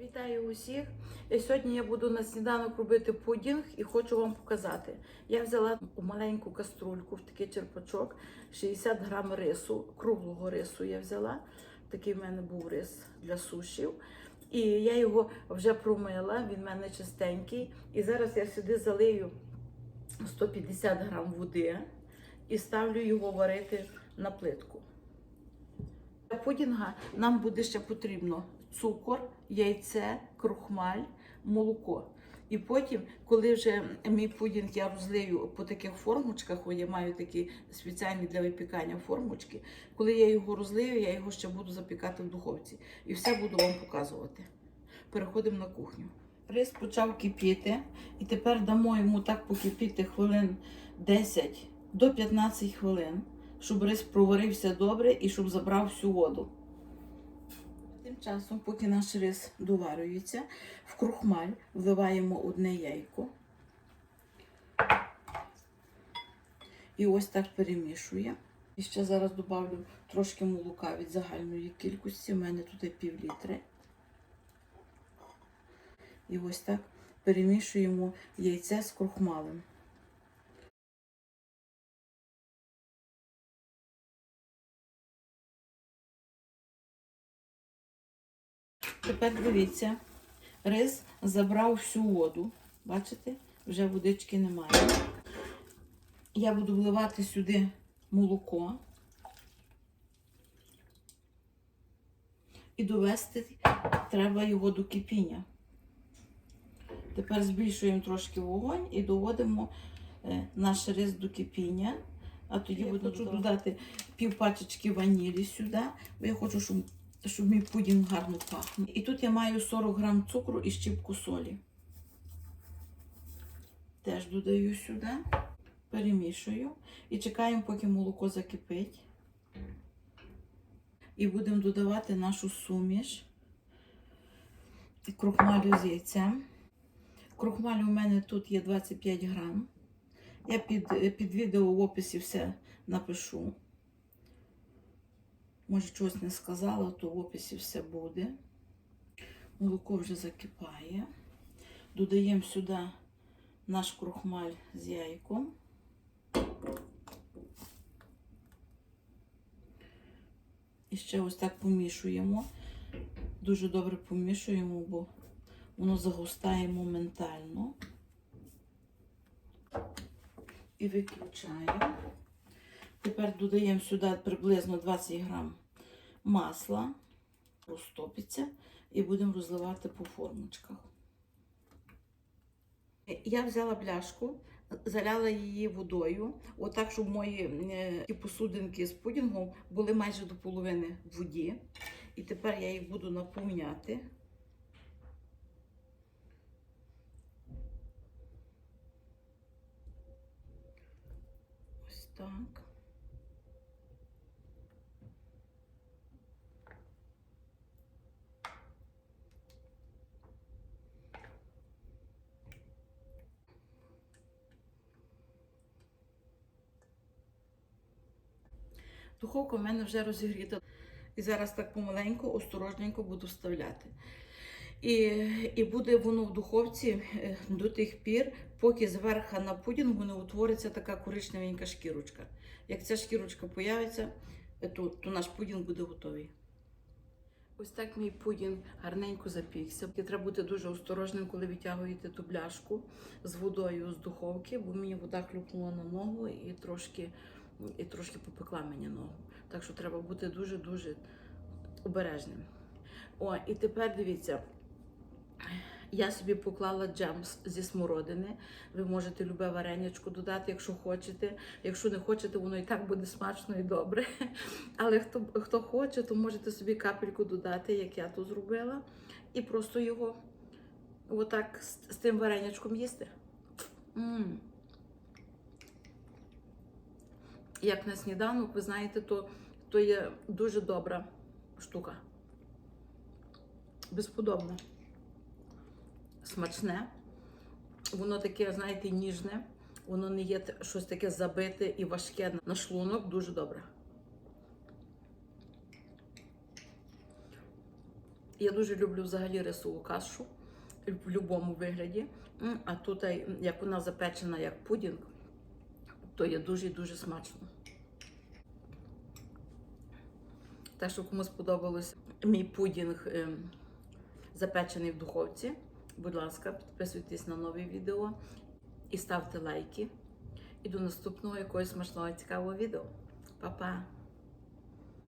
Вітаю усіх. І Сьогодні я буду на сніданок робити пудінг і хочу вам показати. Я взяла маленьку каструльку, в такий черпачок, 60 грам рису, круглого рису я взяла. Такий в мене був рис для сушів. І я його вже промила, він в мене чистенький. І зараз я сюди залию 150 грам води і ставлю його варити на плитку. Для пудінга нам буде ще потрібно цукор, яйце, крухмаль, молоко. І потім, коли вже мій пудінг я розлию по таких формочках, я маю такі спеціальні для випікання формочки. Коли я його розлию, я його ще буду запікати в духовці. І все буду вам показувати. Переходимо на кухню. Рис почав кипіти, і тепер дамо йому так покипіти хвилин 10 до 15 хвилин, щоб рис проварився добре і щоб забрав всю воду. Тим часом, поки наш рис доварюється, в крухмаль вливаємо одне яйко. І ось так перемішує. І ще зараз додавлю трошки молока від загальної кількості. У мене тут пів літри. І ось так перемішуємо яйце з крухмалем. Тепер дивіться, рис забрав всю воду. Бачите? Вже водички немає. Я буду вливати сюди молоко і довести треба його до кипіння. Тепер збільшуємо трошки вогонь і доводимо е, наш рис до кипіння. А тоді Я буду хочу додати пів пачечки ванілі сюди, бо я хочу, щоб, щоб мій пудінг гарно пахнув. І тут я маю 40 грам цукру і щіпку солі. Теж додаю сюди, перемішую і чекаємо, поки молоко закипить. І будемо додавати нашу суміш крохмалю з яйцем. Крохмалю у мене тут є 25 грам. Я під, під відео в описі все напишу. Може, чогось не сказала, то в описі все буде. Молоко вже закипає. Додаємо сюди наш крохмаль з яйком. І ще ось так помішуємо. Дуже добре помішуємо, бо воно загустає моментально. І виключаємо. Тепер додаємо сюди приблизно 20 грам масла, розтопиться і будемо розливати по формочках. Я взяла пляшку, заляла її водою, отак, щоб мої е, посудинки з пудінгом були майже до половини в воді. І тепер я їх буду наповняти. Ось так. Духовка в мене вже розігріта. І зараз так помаленьку, осторожненько буду вставляти. І і буде воно в духовці е, до тих пір, поки зверху на пудінгу не утвориться така коричневенька шкірочка. Як ця шкірочка появиться, е, то, то наш пудінг буде готовий. Ось так мій пудінг гарненько запікся. І треба бути дуже осторожним, коли витягуєте ту бляшку з водою з духовки, бо мені вода хлюпнула на ногу і трошки, і трошки попекла мені ногу. Так що треба бути дуже-дуже обережним. О, і тепер дивіться. Я собі поклала джем зі смородини. Ви можете любе варенячко додати, якщо хочете. Якщо не хочете, воно і так буде смачно і добре. Але хто, хто хоче, то можете собі капельку додати, як я тут зробила. І просто його отак з, з тим варенячком їсти. м Як на сніданок, ви знаєте, то, то є дуже добра штука. Безподобне смачне. Воно таке, знаєте, ніжне. Воно не є щось таке забите і важке на шлунок. Дуже добре. Я дуже люблю взагалі рисову кашу в будь-якому вигляді. А тут, як вона запечена як пудінг, то є дуже-дуже смачно. Так що кому сподобалось мій пудінг ем, запечений в духовці, будь ласка, підписуйтесь на нові відео і ставте лайки. І до наступного якогось смачного цікавого відео. Па-па!